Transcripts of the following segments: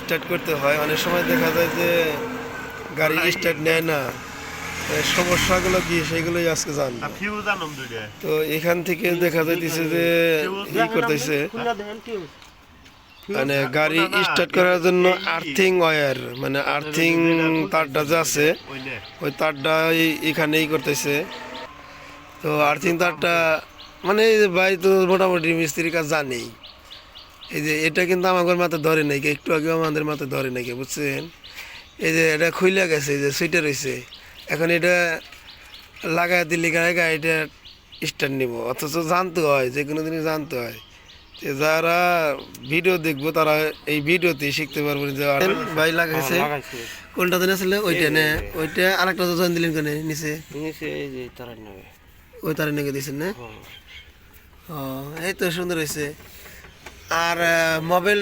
Start করতে হয়। অনেক সময় দেখা যায় যে গাড়ি স্টার্ট নেয় না। সমস্যাগুলো কি সেগুলোই আজকে দুইটা তো এখান থেকে দেখা যাইতেছে যে ই করতেছে। মানে গাড়ি স্টার্ট করার জন্য আর্থিং ওয়ার মানে আর্থিং তারটা যে আছে ওই তারটা এখানেই করতেছে। তো আর্থিং তারটা মানে ভাই তো মোটামুটি মিস্ত্রির কাজ জানেই। এই যে এটা কিন্তু আমাদের মাথায় ধরে নাই একটু আগে আমাদের মাথায় ধরে নাকি বুঝছেন? এই যে এটা খুইলা গেছে এই যে সুইটার রয়েছে এখন এটা লাগাই দিলে গায়ে গাড়িটা স্টার্ট নিব। অথচ জানতে হয় যে কোনো জিনিস জানতে হয়। যে যারা ভিডিও দেখব তারা এই ভিডিওতে শিখতে পারব যে ভাই লাগাইছে। কোনটা দিন আসলে? ওইটা না ওইটা আরেকটা জয়েন দিলেন কেন নিচে? ওই তারে নাকি দিয়েছেন না? ও এই তো সুন্দর হয়েছে আর মোবাইল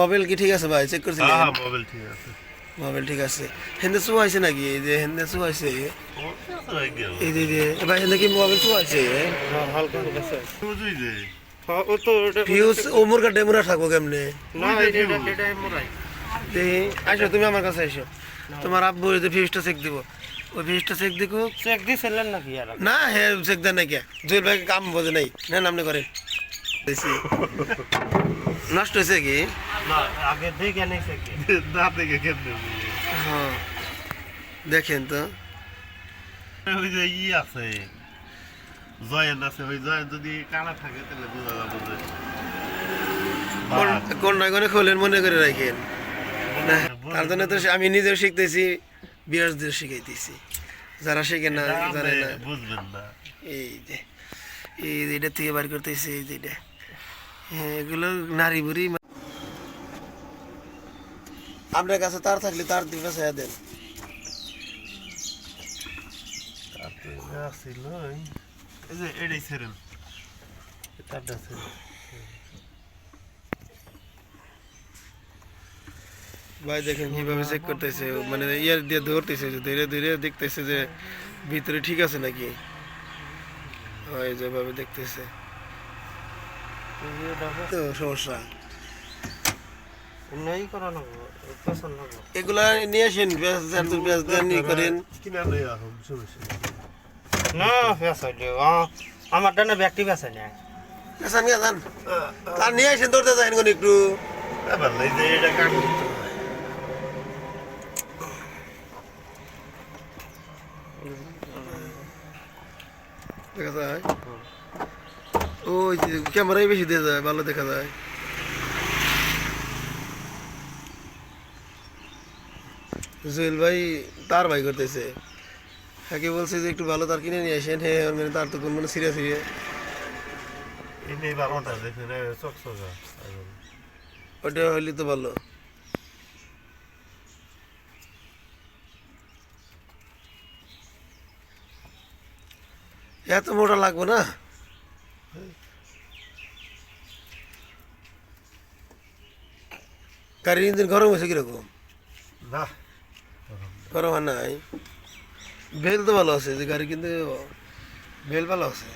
মোবাইল কি ঠিক আছে ভাই? চেক করছিলেন হ্যাঁ হ্যাঁ মোবাইল ঠিক আছে। মোবাইল ঠিক আছে। হেন্দে শু আছে নাকি? এই যে হেন্দে শু আছে। ও, আছে এই যে ভাই হেন্দে কি মোবাইল শু আছে? ফিউজ ওই যে ফিউজ ও মুরগা ডেমুরা থাকব কেমনে? দেখি আসো তুমি আমার কাছে আসো। তোমার আব্বু ওই যে ফিউজটা চেক দিব। ওই ফিউজটা চেক দিব চেক দিছিলেন নাকি আর? না হে চেক দেন নাকি জুয়েল ভাই কাম বোঝে নাই। না নামনে করেন। বেশি নষ্ট হয়েছে কি? না আগে দেখে নেই চেক না থেকে কেমনে হ্যাঁ দেখেন তো। ওই যে ই আছে জয়েন আছে ওই জয়েন যদি কানা থাকে তাহলে বোঝা যাবে যে কোন- কোন না কোনে খোলেন মনে করে রাখেন? না তার জন্য তো আমি নিজেও শিখতেছি বিয়ার্সদের শিখাইতেছি। যারা শেখে না জানে না। বুঝবেন না। এই যে এই যে এটা থেকে বার করতেছি এই যে এটা। হ্যাঁ, এগুলো নারী বুড়ি আপনার কাছে তার থাকলে তার দিকে ছায়া দেন। তারপরে এই- এই যে এটাই ছেড়েন। তারটা ছেড়েন ভাই দেখেন কীভাবে চেক করতেছে মানে ইয়ার দিয়ে ধরতেছে যে ধীরে ধীরে দেখতেছে যে ভিতরে ঠিক আছে নাকি? হয় যেভাবে দেখতেছে। তো সমস্যা। নেই এগুলা নিয়ে আসেন পেঁয়াজ পেঁয়াজ ই করেন। নেই নেই। না দিও আমার টানে ব্যক্তি বেসাই না। পেঁচান গেছেন তার নিয়ে আসেন ধরতে যাবেন কোন একটু। এটা কাট দেখা যায়। ওই যে ক্যামেরাই বেশি দিয়ে যায় ভালো দেখা যায়। জুয়েল ভাই তার ভাই করতেছে। তাকে বলছে যে একটু ভালো তার কিনে নিয়ে আসেন হ্যাঁ মানে তার তো কোন মানে সিরিয়াস হয়ে। ওটা হইলে তো ভালো। এত মোটা লাগবে না? গাড়ির ইঞ্জিন গরম হয়েছে কীরকম? না। গরম হয় নাই। বেল তো ভালো আছে যে গাড়ি কিন্তু বেল ভালো আছে।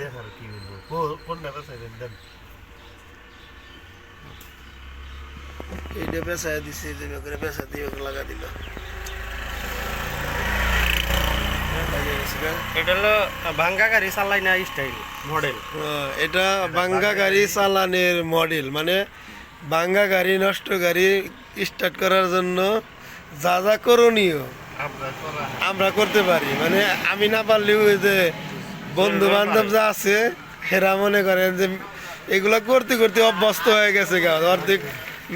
দেখার কি কোনটা বেচাইবেন দেন। এইটা পেঁচায় দিছে যে করে দিয়ে লাগা দিল। এটা হলো ভাঙ্গা গাড়ি চালাই না স্টাইল মডেল এটা বাঙ্গা গাড়ি চালানের মডেল মানে বাঙ্গা গাড়ি নষ্ট গাড়ি স্টার্ট করার জন্য যা যা করণীয় আমরা করতে পারি। মানে আমি না পারলেও যে বন্ধু বান্ধব যা আছে এরা মনে করেন যে এগুলা করতে করতে অভ্যস্ত হয়ে গেছে গা অর্ধেক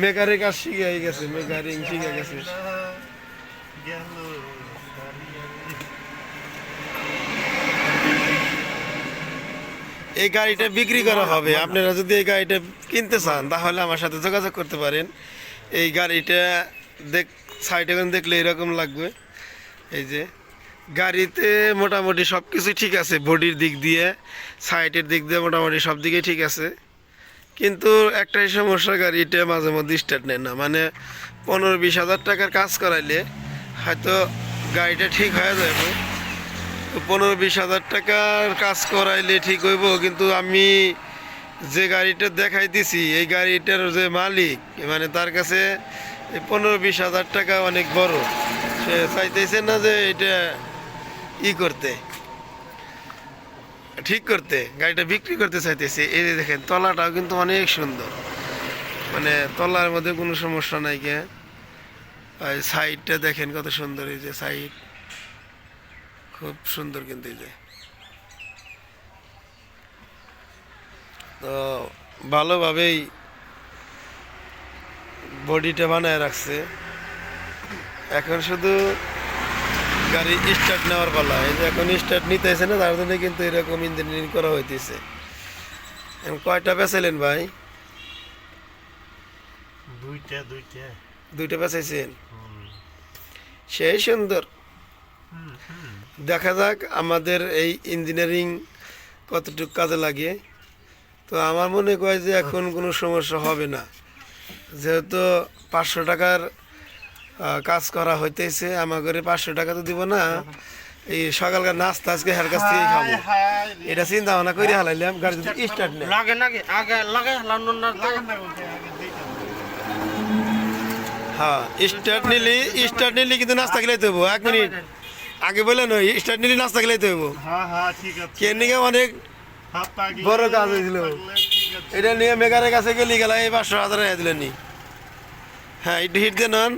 মেকারের কাজ শিখে গেছে মেকারিং শিখে গেছে। এই গাড়িটা বিক্রি করা হবে। আপনারা যদি এই গাড়িটা কিনতে চান, তাহলে আমার সাথে যোগাযোগ করতে পারেন। এই গাড়িটা দেখ, সাইডে দেখলে এরকম লাগবে। এই যে, গাড়িতে মোটামুটি সব কিছু ঠিক আছে, বডির দিক দিয়ে, সাইডের দিক দিয়ে মোটামুটি সব দিকেই ঠিক আছে। কিন্তু একটাই সমস্যা, গাড়িটা মাঝে মধ্যে স্টার্ট নেয় না। মানে পনেরো বিশ হাজার টাকার কাজ করাইলে হয়তো গাড়িটা ঠিক হয়ে যাবে তো পনেরো বিশ হাজার টাকার কাজ করাইলে ঠিক হইব, কিন্তু আমি যে গাড়িটা দেখাই দিছি এই গাড়িটার যে মালিক মানে তার কাছে পনেরো বিশ হাজার টাকা অনেক বড়। সে চাইতেছে না যে এটা ই করতে। ঠিক করতে, গাড়িটা বিক্রি করতে চাইতেছে। এই দেখেন, তলাটাও কিন্তু অনেক সুন্দর। মানে তলার মধ্যে কোনো সমস্যা নাই কে সাইডটা দেখেন কত সুন্দর, এই যে সাইড খুব সুন্দর কিন্তু এই যে। তো ভালোভাবেই বডিটা বানায় রাখছে। এখন শুধু গাড়ি স্টার্ট নেওয়ার পালা। এই যে এখন স্টার্ট নিতেছে না তার জন্য কিন্তু এরকম ইঞ্জিনিয়ারিং করা হইতেছে। এখন কয়টা বেচাইলেন ভাই? দুইটা দুইটা। দুইটা বেচাইছেন? সেই সুন্দর। দেখা যাক আমাদের এই ইঞ্জিনিয়ারিং কতটুকু কাজে লাগে। তো আমার মনে হয় যে এখন কোনো সমস্যা হবে না। যেহেতু পাঁচশো টাকার কাজ করা হইতেছে আমাদের পাঁচশো টাকা তো দিব না এই সকালকার নাস্তা আজকে হের কাছ থেকেই খাব হায়, হায়। এটা চিন্তা ভাবনা করে হালাইলাম গাড়ি যদি স্টার্ট নেয় লাগে আগে লন্ডন। হ্যাঁ স্টার্ট নিলি স্টার্ট নিলি কিন্তু নাস্তা খেলাইতে হইব এক মিনিট আগে বললেন ওই স্টার্ট নিলি নাস্তা খেলাইতে হইব হ্যাঁ হ্যাঁ ঠিক আছে কে নিকে অনেক বড় কাজ হয়েছিল। এটা নিয়ে মেকারের কাছে গেলি গেলা এই পাঁচশো হাজার টাকা দিলেন হ্যাঁ একটু হিট দেন হন।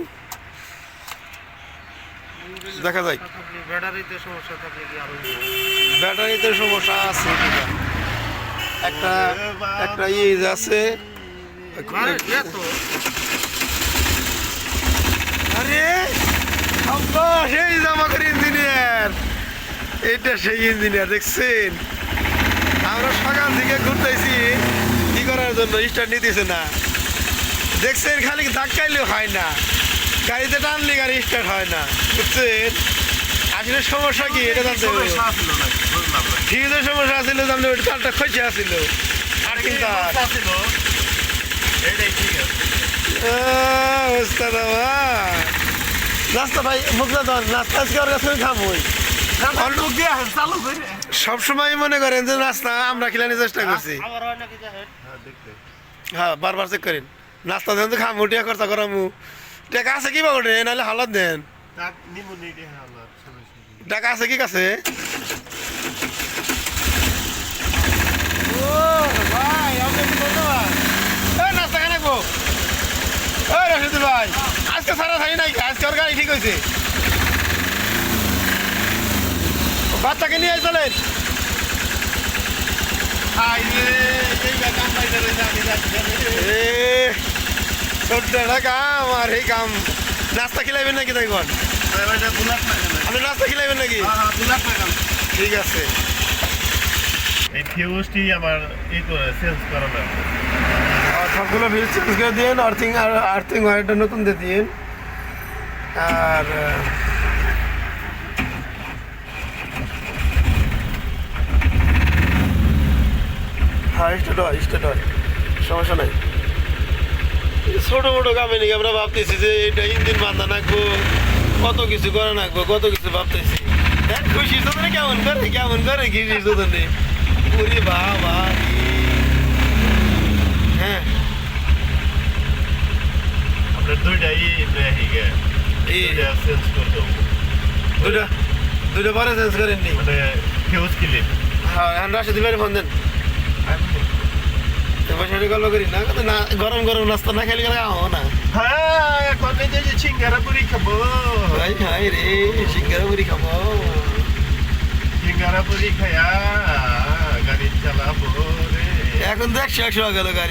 দেখা যায় ব্যাটারিতে সমস্যা থাকলে কি আরও ব্যাটারিতে সমস্যা আছে। একটা একটা ইয়ে আছে আরে আব্বা সেই জামাকার ইঞ্জিনিয়ার। এটা সেই ইঞ্জিনিয়ার দেখছেন? আমরা সকাল থেকে ঘুরতেছি কি করার জন্য? স্টার্ট নিতেছে না। দেখছেন খালি ধাক্কাইলেও হয় না। গাড়িতে টানলে গাড়ি স্টার্ট হয় না বুঝছেন? আসলে সমস্যা কি এটা জানতে সমস্যা ছিল। ফিউজের সমস্যা আছিল জানলে ওই তারটা খসে আসছিল আর কিন্তু নাস্তা ভাই নাস্তা আজকে ওর কাছে। সবসময় মনে করেন যে নাস্তা আমরা খিলানোর চেষ্টা করছি। আবার হয় বারবার চেক করেন। নাস্তা তো খামু টিয়া খরচা করামু। টাকা আছে কি বাবু নাহলে হালত দেন। টাকা আছে কি কাছে? নাস্তা কেন রাখব ওই রশিদুল ভাই আজকে সারা থাকি নাই আজকে ওর গাড়ি ঠিক হয়েছে। বাচ্চাকে নিয়ে চলেন। রে, এই গা কাম পাইতে রইছে, আমি যাচ্ছি এ ছোট্ট একটা কাম আর এই কাম। নাস্তা খিলাইবেন নাকি তাই কোন? আপনি নাস্তা খিলাইবেন নাকি? ঠিক আছে। এই ফিউজটি আমার ই করে চেঞ্জ করা লাগবে সবগুলো চেঞ্জ করে দিন আর্থিং আর আর্থিং ওয়ারটা নতুন দিয়ে দিন আর হ্যাঁ স্টার্ট হয় স্টার্ট হয় সমস্যা নাই। ছোটো মোটো কামে নাকি আমরা ভাবতেছি যে এটা ইঞ্জিন বান্ধা নাকবো কত কিছু করে নাকবো কত কিছু ভাবতেছি। দেখ খুশির চোদনে কেমন করে কেমন করে খুশির চোদনে ওরে বাবা হ্যাঁ। আপনার দুইটা দুইটা পরে চেঞ্জ করেননি। মানে ফিউজ ক্লিপ হ্যাঁ রাশিদ ভাই ফোন দেন। তোমার গল্প করি না না গরম গরম নাস্তা না খেলে গেলে আও না। হ্যাঁ যে সিঙ্গারা পুরি খাব। ভাই হাই রে সিঙ্গারা পুরি খাব। সিঙ্গারা পুরি খায়া গাড়ি চালাবো রে। এখন তো একশো একশো গেল গাড়ি।